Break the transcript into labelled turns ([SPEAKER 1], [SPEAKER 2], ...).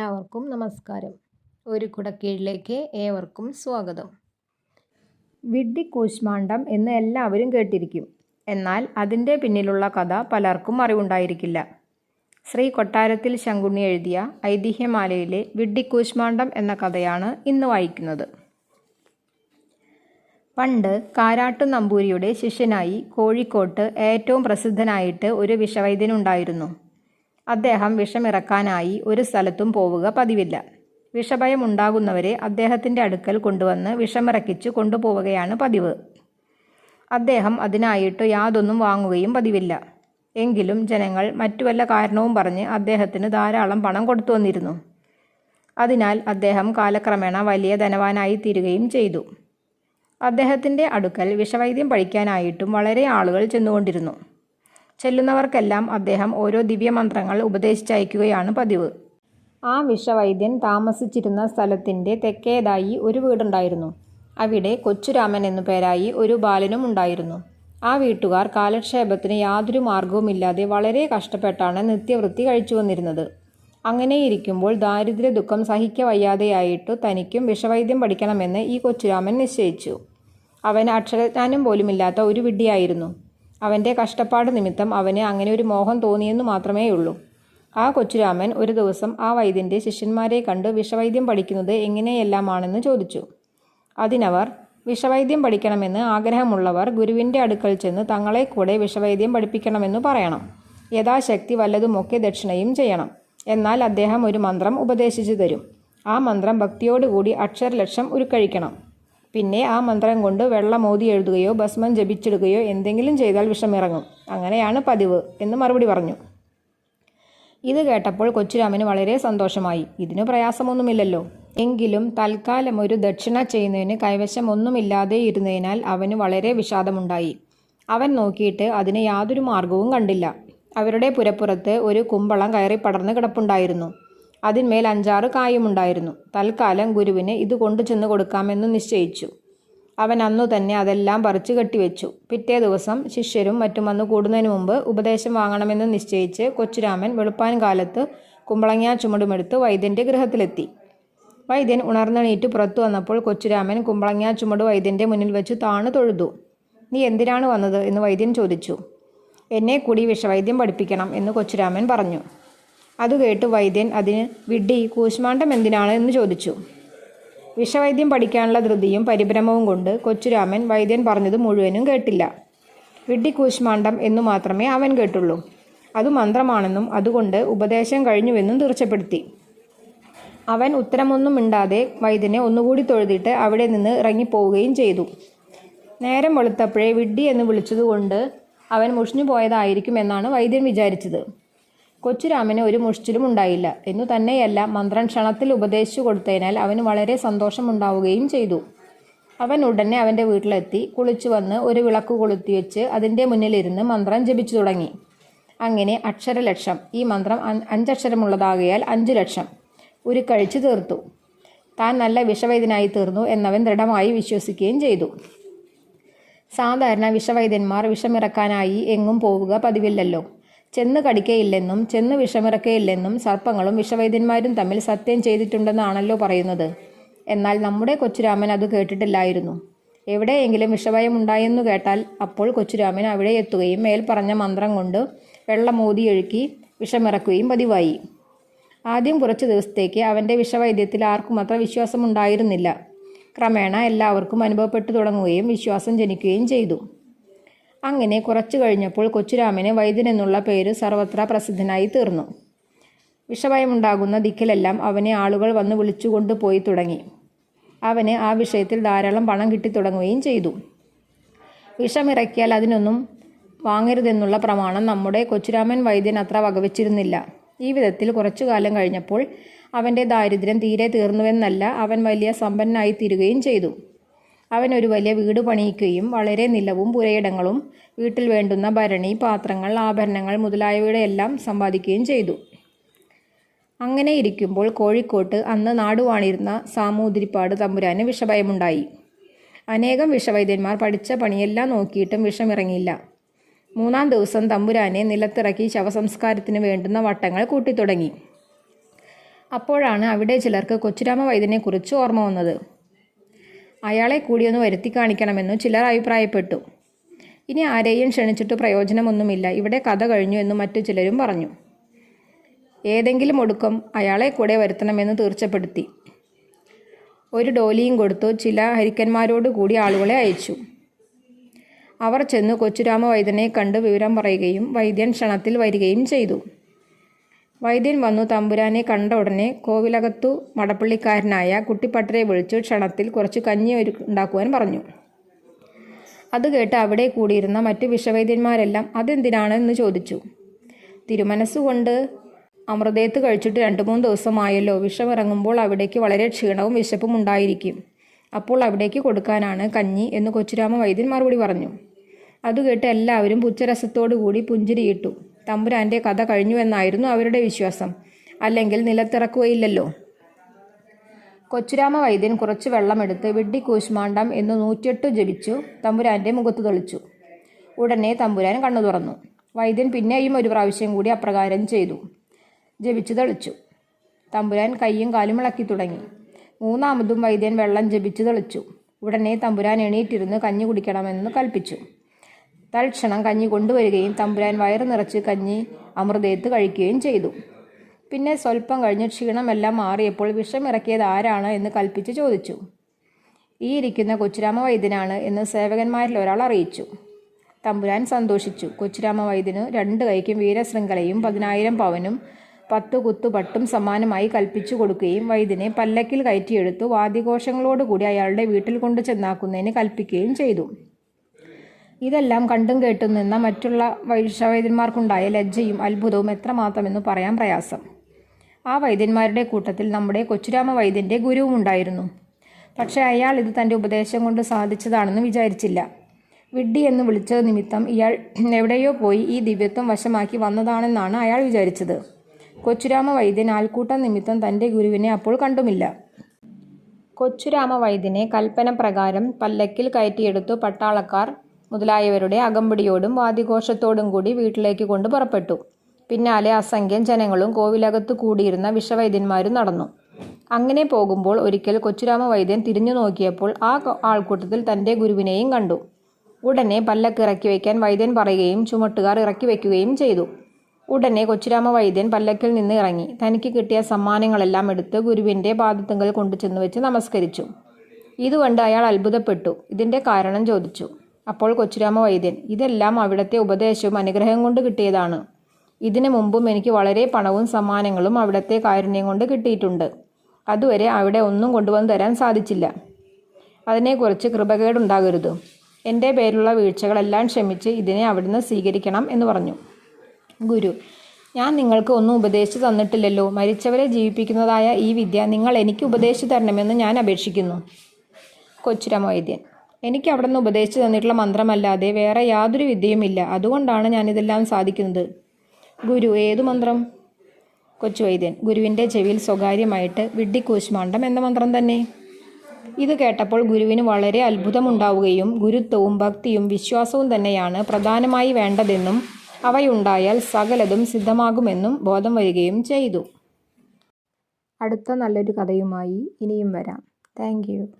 [SPEAKER 1] എല്ലാവർക്കും നമസ്കാരം. ഒരു കുടക്കീഴിലേക്ക് ഏവർക്കും സ്വാഗതം. വിഡ്ഢി കൂശ്മാണ്ഡം എന്ന് എല്ലാവരും കേട്ടിരിക്കും. എന്നാൽ അതിന്റെ പിന്നിലുള്ള കഥ പലർക്കും അറിവുണ്ടായിരിക്കില്ല. ശ്രീ കൊട്ടാരത്തിൽ ശങ്കുണ്ണി എഴുതിയ ഐതിഹ്യമാലയിലെ വിഡ്ഢി കൂശ്മാണ്ഡം എന്ന കഥയാണ് ഇന്ന് വായിക്കുന്നത്. പണ്ട് കാരാട്ടു നമ്പൂരിയുടെ ശിഷ്യനായി കോഴിക്കോട്ട് ഏറ്റവും പ്രസിദ്ധനായിട്ട് ഒരു വിഷവൈദ്യനുണ്ടായിരുന്നു അദ്ദേഹം വിഷമിറക്കാനായി ഒരു സ്ഥലത്തും പോവുക പതിവില്ല. വിഷഭയം ഉണ്ടാകുന്നവരെ അദ്ദേഹത്തിന്റെ അടുക്കൽ കൊണ്ടുവന്ന് വിഷമിറക്കിച്ചു കൊണ്ടുപോവുകയാണ് പതിവ്. അദ്ദേഹം അതിനായിട്ട് യാതൊന്നും വാങ്ങുകയും പതിവില്ല. എങ്കിലും ജനങ്ങൾ മറ്റു വല്ല കാരണവും പറഞ്ഞ് അദ്ദേഹത്തിന് ധാരാളം പണം കൊടുത്തു വന്നിരുന്നു. അതിനാൽ അദ്ദേഹം കാലക്രമേണ വലിയ ധനവാനായി തീരുകയും ചെയ്തു. അദ്ദേഹത്തിന്റെ അടുക്കൽ വിഷവൈദ്യം പഠിക്കാനായിട്ടും വളരെ ആളുകൾ ചെന്നുകൊണ്ടിരുന്നു. ചെല്ലുന്നവർക്കെല്ലാം അദ്ദേഹം ഓരോ ദിവ്യമന്ത്രങ്ങൾ ഉപദേശിച്ചയക്കുകയാണ് പതിവ്. ആ വിഷവൈദ്യൻ താമസിച്ചിരുന്ന സ്ഥലത്തിന്റെ തെക്കേതായി ഒരു വീടുണ്ടായിരുന്നു. അവിടെ കൊച്ചുരാമൻ എന്നു പേരായി ഒരു ബാലനും ഉണ്ടായിരുന്നു. ആ വീട്ടുകാർ കാലക്ഷേപത്തിന് യാതൊരു മാർഗവുമില്ലാതെ വളരെ കഷ്ടപ്പെട്ടാണ് നിത്യവൃത്തി കഴിച്ചു വന്നിരുന്നത്. അങ്ങനെ ഇരിക്കുമ്പോൾ ദാരിദ്ര്യ ദുഃഖം സഹിക്ക വയ്യാതെയായിട്ടു തനിക്കും വിഷവൈദ്യം പഠിക്കണമെന്ന് ഈ കൊച്ചുരാമൻ നിശ്ചയിച്ചു. അവൻ അക്ഷരജ്ഞാനം പോലുമില്ലാത്ത ഒരു വിഡ്ഢിയായിരുന്നു. അവന്റെ കഷ്ടപ്പാട് നിമിത്തം അവന് അങ്ങനെ ഒരു മോഹം തോന്നിയെന്നു മാത്രമേയുള്ളൂ. ആ കൊച്ചുരാമൻ ഒരു ദിവസം ആ വൈദ്യന്റെ ശിഷ്യന്മാരെ കണ്ട് വിഷവൈദ്യം പഠിക്കുന്നത് എങ്ങനെയെല്ലാമാണെന്ന് ചോദിച്ചു. അതിനവർ വിഷവൈദ്യം പഠിക്കണമെന്ന് ആഗ്രഹമുള്ളവർ ഗുരുവിന്റെ അടുക്കൽ ചെന്ന് തങ്ങളെ കൂടെ വിഷവൈദ്യം പഠിപ്പിക്കണമെന്ന് പറയണം. യഥാശക്തി വല്ലതുമൊക്കെ ദക്ഷിണയും ചെയ്യണം. എന്നാൽ അദ്ദേഹം ഒരു മന്ത്രം ഉപദേശിച്ചു തരും. ആ മന്ത്രം ഭക്തിയോടുകൂടി അക്ഷരലക്ഷം ഉരുക്കഴിക്കണം. പിന്നെ ആ മന്ത്രം കൊണ്ട് വെള്ളം മോതി എഴുതുകയോ ഭസ്മം ജപിച്ചിടുകയോ എന്തെങ്കിലും ചെയ്താൽ വിഷമിറങ്ങും. അങ്ങനെയാണ് പതിവ് എന്ന് മറുപടി പറഞ്ഞു. ഇത് കേട്ടപ്പോൾ കൊച്ചുരാമന് വളരെ സന്തോഷമായി. ഇതിനു പ്രയാസമൊന്നുമില്ലല്ലോ. എങ്കിലും തൽക്കാലം ഒരു ദക്ഷിണ ചെയ്യുന്നതിന് കൈവശം ഒന്നുമില്ലാതെ ഇരുന്നതിനാൽ അവന് വളരെ വിഷാദമുണ്ടായി. അവൻ നോക്കിയിട്ട് അതിന് യാതൊരു മാർഗവും കണ്ടില്ല. അവരുടെ പുരപ്പുറത്ത് ഒരു കുമ്പളം കയറി പടർന്ന് കിടപ്പുണ്ടായിരുന്നു. അതിന്മേൽ അഞ്ചാറ് കായുമുണ്ടായിരുന്നു. തൽക്കാലം ഗുരുവിന് ഇത് കൊണ്ടു ചെന്ന് കൊടുക്കാമെന്ന് നിശ്ചയിച്ചു. അവൻ അന്നു തന്നെ അതെല്ലാം പറിച്ചു കെട്ടിവെച്ചു. പിറ്റേ ദിവസം ശിഷ്യരും മറ്റും വന്നു കൂടുന്നതിന് മുമ്പ് ഉപദേശം വാങ്ങണമെന്ന് നിശ്ചയിച്ച് കൊച്ചുരാമൻ വെളുപ്പാൻ കാലത്ത് കുമ്പളങ്ങ ചുമടുമെടുത്ത് വൈദ്യന്റെ ഗൃഹത്തിലെത്തി. വൈദ്യൻ ഉണർന്നെണീറ്റ് പുറത്തു വന്നപ്പോൾ കൊച്ചുരാമൻ കുമ്പളങ്ങ ചുമട് വൈദ്യന്റെ മുന്നിൽ വെച്ച് താണു തൊഴുതു. നീ എന്തിനാണ് വന്നത്? എന്ന് വൈദ്യൻ ചോദിച്ചു. എന്നെ കൂടി വിഷവൈദ്യം പഠിപ്പിക്കണം എന്ന് കൊച്ചുരാമൻ പറഞ്ഞു. അത് കേട്ട് വൈദ്യൻ അതിന് വിഡ്ഢി കൂശ്മാണ്ഡം എന്തിനാണ്? എന്ന് ചോദിച്ചു. വിഷവൈദ്യം പഠിക്കാനുള്ള ധൃതിയും പരിഭ്രമവും കൊണ്ട് കൊച്ചുരാമൻ വൈദ്യൻ പറഞ്ഞത് മുഴുവനും കേട്ടില്ല. വിഡ്ഢി കൂശ്മാണ്ഡം എന്നു മാത്രമേ അവൻ കേട്ടുള്ളൂ. അത് മന്ത്രമാണെന്നും അതുകൊണ്ട് ഉപദേശം കഴിഞ്ഞുവെന്നും തീർച്ചപ്പെടുത്തി. അവൻ ഉത്തരമൊന്നും മിണ്ടാതെ വൈദ്യനെ ഒന്നുകൂടി തൊഴുതിട്ട് അവിടെ നിന്ന് ഇറങ്ങിപ്പോവുകയും ചെയ്തു. നേരം വെളുത്തപ്പോഴേ വിഡ്ഢി എന്ന് വിളിച്ചതുകൊണ്ട് അവൻ മുഷിഞ്ഞു പോയതായിരിക്കുമെന്നാണ് വൈദ്യൻ വിചാരിച്ചത്. കൊച്ചുരാമന് ഒരു മുഷ്ചിലും ഉണ്ടായില്ല. എന്നു തന്നെയല്ല മന്ത്രം ക്ഷണത്തിൽ ഉപദേശിച്ചു കൊടുത്തതിനാൽ അവന് വളരെ സന്തോഷമുണ്ടാവുകയും ചെയ്തു. അവൻ ഉടനെ അവന്റെ വീട്ടിലെത്തി കുളിച്ചു വന്ന് ഒരു വിളക്ക് കൊളുത്തി വെച്ച് അതിന്റെ മുന്നിലിരുന്ന് മന്ത്രം ജപിച്ചു തുടങ്ങി. അങ്ങനെ അക്ഷരലക്ഷം ഈ മന്ത്രം അഞ്ചക്ഷരമുള്ളതാകയാൽ അഞ്ചു ലക്ഷം ഒരു ഉരുക്കഴിച്ചു തീർത്തു. താൻ നല്ല വിഷവൈദ്യനായി തീർന്നു എന്നവൻ ദൃഢമായി വിശ്വസിക്കുകയും ചെയ്തു. സാധാരണ വിഷവൈദ്യന്മാർ വിഷമിറക്കാനായി എങ്ങും പോവുക പതിവില്ലല്ലോ. ചെന്ന് കടിക്കയില്ലെന്നും ചെന്ന് വിഷമിറക്കയില്ലെന്നും സർപ്പങ്ങളും വിഷവൈദ്യന്മാരും തമ്മിൽ സത്യം ചെയ്തിട്ടുണ്ടെന്നാണല്ലോ പറയുന്നത്. എന്നാൽ നമ്മുടെ കൊച്ചുരാമൻ അത് കേട്ടിട്ടില്ലായിരുന്നു. എവിടെയെങ്കിലും വിഷവയം ഉണ്ടായെന്നു കേട്ടാൽ അപ്പോൾ കൊച്ചുരാമൻ അവിടെ എത്തുകയും മേൽ പറഞ്ഞ മന്ത്രം കൊണ്ട് വെള്ളം ഒഴുക്കി വിഷമിറക്കുകയും പതിവായി. ആദ്യം കുറച്ച് ദിവസത്തേക്ക് അവന്റെ വിഷവൈദ്യത്തിൽ ആർക്കും അത്ര വിശ്വാസമുണ്ടായിരുന്നില്ല. ക്രമേണ എല്ലാവർക്കും അനുഭവപ്പെട്ടു തുടങ്ങുകയും വിശ്വാസം ജനിക്കുകയും ചെയ്തു. അങ്ങനെ കുറച്ചു കഴിഞ്ഞപ്പോൾ കൊച്ചുരാമന് വൈദ്യൻ എന്നുള്ള പേര് സർവത്ര പ്രസിദ്ധനായി തീർന്നു. വിഷഭയമുണ്ടാകുന്ന ദിക്കിലെല്ലാം അവനെ ആളുകൾ വന്ന് വിളിച്ചുകൊണ്ട് പോയി തുടങ്ങി. അവന് ആ വിഷയത്തിൽ ധാരാളം പണം കിട്ടിത്തുടങ്ങുകയും ചെയ്തു. വിഷമിറക്കിയാൽ അതിനൊന്നും വാങ്ങരുതെന്നുള്ള പ്രമാണം നമ്മുടെ കൊച്ചുരാമൻ വൈദ്യൻ അത്ര വകവച്ചിരുന്നില്ല. ഈ വിധത്തിൽ കുറച്ചു കാലം കഴിഞ്ഞപ്പോൾ അവന്റെ ദാരിദ്ര്യം തീരെ തീർന്നുവെന്നല്ല അവൻ വലിയ സമ്പന്നനായി തീരുകയും ചെയ്തു. അവൻ ഒരു വലിയ വീട് പണിയിക്കുകയും വളരെ നിലവും പുരയിടങ്ങളും വീട്ടിൽ വേണ്ടുന്ന ഭരണി പാത്രങ്ങൾ ആഭരണങ്ങൾ മുതലായവയുടെ എല്ലാം സമ്പാദിക്കുകയും ചെയ്തു. അങ്ങനെ ഇരിക്കുമ്പോൾ കോഴിക്കോട്ട് അന്ന് നാടുവാണിരുന്ന സാമൂതിരിപ്പാട് തമ്പുരാന് വിഷഭയമുണ്ടായി. അനേകം വിഷവൈദ്യന്മാർ പഠിച്ച പണിയെല്ലാം നോക്കിയിട്ടും വിഷമിറങ്ങിയില്ല. മൂന്നാം ദിവസം തമ്പുരാനെ നിലത്തിറക്കി ശവസംസ്കാരത്തിന് വേണ്ടുന്ന വട്ടങ്ങൾ കൂട്ടിത്തുടങ്ങി. അപ്പോഴാണ് അവിടെ ചിലർക്ക് കൊച്ചുരാമ വൈദ്യനെക്കുറിച്ച് ഓർമ്മ വന്നത്. അയാളെ കൂടിയൊന്ന് വരുത്തി കാണിക്കണമെന്നു ചിലർ അഭിപ്രായപ്പെട്ടു. ഇനി ആരെയും ക്ഷണിച്ചിട്ട് പ്രയോജനമൊന്നുമില്ല. ഇവിടെ കഥ കഴിഞ്ഞു എന്ന് മറ്റു ചിലരും പറഞ്ഞു. ഏതെങ്കിലും ഒടുക്കം അയാളെ കൂടെ വരുത്തണമെന്ന് തീർച്ചപ്പെടുത്തി. ഒരു ഡോലിയും കൊടുത്തു. ചില ഹരിക്കന്മാരോട് കൂടി ആളുകളെ അയച്ചു. അവർ ചെന്ന് കൊച്ചുരാമ വൈദ്യനെ കണ്ട് വിവരം പറയുകയും വൈദ്യൻ ക്ഷണത്തിൽ വരികയും ചെയ്തു. വൈദ്യൻ വന്നു തമ്പുരാനെ കണ്ട ഉടനെ കോവിലകത്തു മടപ്പള്ളിക്കാരനായ കുട്ടിപ്പട്ടരെ വിളിച്ചു ക്ഷണത്തിൽ കുറച്ച് കഞ്ഞി ഉണ്ടാക്കുവാൻ പറഞ്ഞു. അത് കേട്ട് അവിടെ കൂടിയിരുന്ന മറ്റു വിഷവൈദ്യന്മാരെല്ലാം അതെന്തിനാണ് എന്ന് ചോദിച്ചു. തിരുമനസ്സുകൊണ്ട് അമൃതേത്ത് കഴിച്ചിട്ട് രണ്ട് മൂന്ന് ദിവസമായല്ലോ വിഷമിറങ്ങുമ്പോൾ അവിടേക്ക് വളരെ ക്ഷീണവും വിശപ്പും ഉണ്ടായിരിക്കും. അപ്പോൾ അവിടേക്ക് കൊടുക്കാനാണ് കഞ്ഞി എന്ന് കൊച്ചുരാമ വൈദ്യൻ മറുപടി പറഞ്ഞു. അത് കേട്ട് എല്ലാവരും പുച്ഛരസത്തോടു കൂടി പുഞ്ചിരിയിട്ടു. തമ്പുരാന്റെ കഥ കഴിഞ്ഞുവെന്നായിരുന്നു അവരുടെ വിശ്വാസം. അല്ലെങ്കിൽ നിലത്തിറക്കുകയില്ലല്ലോ. കൊച്ചുരാമ വൈദ്യൻ കുറച്ച് വെള്ളമെടുത്ത് വിഡ്ഢി കൂശ്മാണ്ടം എന്ന് നൂറ്റിയെട്ട് ജപിച്ചു തമ്പുരാന്റെ മുഖത്ത് തെളിച്ചു. ഉടനെ തമ്പുരാൻ കണ്ണു തുറന്നു. വൈദ്യൻ പിന്നെയും ഒരു പ്രാവശ്യം കൂടി അപ്രകാരം ചെയ്തു. ജപിച്ചു തെളിച്ചു. തമ്പുരാൻ കൈയും കാലും ഇളക്കി തുടങ്ങി. മൂന്നാമതും വൈദ്യൻ വെള്ളം ജപിച്ചു തെളിച്ചു. ഉടനെ തമ്പുരാൻ എണീറ്റിരുന്ന് കഞ്ഞി കുടിക്കണമെന്ന് കൽപ്പിച്ചു. തൽക്ഷണം കഞ്ഞി കൊണ്ടുവരികയും തമ്പുരാൻ വയറ് നിറച്ച് കഞ്ഞി അമൃതേത്ത് കഴിക്കുകയും ചെയ്തു. പിന്നെ സ്വല്പം കഴിഞ്ഞ് ക്ഷീണമെല്ലാം മാറിയപ്പോൾ വിഷമിറക്കിയത് ആരാണ് എന്ന് കൽപ്പിച്ച് ചോദിച്ചു. ഈ ഇരിക്കുന്ന കൊച്ചുരാമ വൈദ്യനാണ് എന്ന് സേവകന്മാരിൽ ഒരാൾ അറിയിച്ചു. തമ്പുരാൻ സന്തോഷിച്ചു. കൊച്ചുരാമ വൈദ്യന് രണ്ട് കൈക്കും വീരശൃംഖലയും പതിനായിരം പവനും പത്തു കുത്തുപട്ടും സമാനമായി കൽപ്പിച്ചു കൊടുക്കുകയും വൈദ്യനെ പല്ലക്കിൽ കയറ്റിയെടുത്തു വാദ്യഘോഷങ്ങളോടുകൂടി അയാളുടെ വീട്ടിൽ കൊണ്ടു ചെന്നാക്കുന്നതിന് കൽപ്പിക്കുകയും ചെയ്തു. ഇതെല്ലാം കണ്ടും കേട്ടും നിന്ന മറ്റുള്ള വൈഷവൈദ്യന്മാർക്കുണ്ടായ ലജ്ജയും അത്ഭുതവും എത്രമാത്രമെന്ന് പറയാൻ പ്രയാസം. ആ വൈദ്യന്മാരുടെ കൂട്ടത്തിൽ നമ്മുടെ കൊച്ചുരാമ വൈദ്യന്റെ ഗുരുവും ഉണ്ടായിരുന്നു. പക്ഷേ അയാൾ ഇത് തന്റെ ഉപദേശം കൊണ്ട് സാധിച്ചതാണെന്ന് വിചാരിച്ചില്ല. വിഡ്ഡി എന്ന് വിളിച്ചത് നിമിത്തം ഇയാൾ എവിടെയോ പോയി ഈ ദിവ്യത്വം വശമാക്കി വന്നതാണെന്നാണ് അയാൾ വിചാരിച്ചത്. കൊച്ചുരാമ വൈദ്യൻ ആൾക്കൂട്ടം നിമിത്തം തന്റെ ഗുരുവിനെ അപ്പോൾ കണ്ടുമില്ല. കൊച്ചുരാമ വൈദ്യനെ കൽപ്പന പ്രകാരം പല്ലക്കിൽ കയറ്റിയെടുത്തു പട്ടാളക്കാർ മുതലായവരുടെ അകമ്പടിയോടും വാദിഘോഷത്തോടും കൂടി വീട്ടിലേക്ക് കൊണ്ട് പുറപ്പെട്ടു. പിന്നാലെ അസംഖ്യം ജനങ്ങളും കോവിലകത്ത് കൂടിയിരുന്ന വിഷവൈദ്യന്മാരും നടന്നു. അങ്ങനെ പോകുമ്പോൾ ഒരിക്കൽ കൊച്ചുരാമ വൈദ്യൻ തിരിഞ്ഞു നോക്കിയപ്പോൾ ആ ആൾക്കൂട്ടത്തിൽ തന്റെ ഗുരുവിനെയും കണ്ടു. ഉടനെ പല്ലക്ക് ഇറക്കി വയ്ക്കാൻ വൈദ്യൻ പറയുകയും ചുമട്ടുകാർ ഇറക്കി വയ്ക്കുകയും ചെയ്തു. ഉടനെ കൊച്ചുരാമ വൈദ്യൻ പല്ലക്കിൽ നിന്ന് ഇറങ്ങി. തനിക്ക് കിട്ടിയ സമ്മാനങ്ങളെല്ലാം എടുത്ത് ഗുരുവിന്റെ പാദത്തുങ്കൽ കൊണ്ടു ചെന്ന് വെച്ച് നമസ്കരിച്ചു. ഇതുകൊണ്ട് അയാൾ അത്ഭുതപ്പെട്ടു. ഇതിന്റെ കാരണം ചോദിച്ചു. അപ്പോൾ കൊച്ചുരാമ വൈദ്യൻ ഇതെല്ലാം അവിടുത്തെ ഉപദേശവും അനുഗ്രഹം കൊണ്ട് കിട്ടിയതാണ്. ഇതിനു മുമ്പും എനിക്ക് വളരെ പണവും സമ്മാനങ്ങളും അവിടുത്തെ കാരുണ്യം കൊണ്ട് കിട്ടിയിട്ടുണ്ട്. അതുവരെ അവിടെ ഒന്നും കൊണ്ടുവന്ന് തരാൻ സാധിച്ചില്ല. അതിനെക്കുറിച്ച് കൃപകേടുണ്ടാകരുത്. എന്റെ പേരിലുള്ള വീഴ്ചകളെല്ലാം ക്ഷമിച്ച് ഇതിനെ അവിടുന്ന് സ്വീകരിക്കണം എന്ന് പറഞ്ഞു. ഗുരു ഞാൻ നിങ്ങൾക്ക് ഒന്നും ഉപദേശിച്ചു തന്നിട്ടില്ലല്ലോ. മരിച്ചവരെ ജീവിപ്പിക്കുന്നതായ ഈ വിദ്യ നിങ്ങൾ എനിക്ക് ഉപദേശിച്ചു തരണമെന്ന് ഞാൻ അപേക്ഷിക്കുന്നു. കൊച്ചുരാമ വൈദ്യൻ എനിക്ക് അവിടെ നിന്ന് ഉപദേശിച്ചു തന്നിട്ടുള്ള മന്ത്രമല്ലാതെ വേറെ യാതൊരു വിദ്യയുമില്ല അതുകൊണ്ടാണ് ഞാനിതെല്ലാം സാധിക്കുന്നത്. ഗുരു ഏതു മന്ത്രം? കൊച്ചുവൈദ്യൻ ഗുരുവിന്റെ ചെവിയിൽ സ്വകാര്യമായിട്ട് വിഡ്ഢിക്കൂശ്മാണ്ഡം എന്ന മന്ത്രം തന്നെ. ഇത് കേട്ടപ്പോൾ ഗുരുവിന് വളരെ അത്ഭുതമുണ്ടാവുകയും ഗുരുത്വവും ഭക്തിയും വിശ്വാസവും തന്നെയാണ് പ്രധാനമായി വേണ്ടതെന്നും അവയുണ്ടായാൽ സകലതും സിദ്ധമാകുമെന്നും ബോധം വരികയും ചെയ്തു. അടുത്ത നല്ലൊരു കഥയുമായി ഇനിയും വരാം. താങ്ക്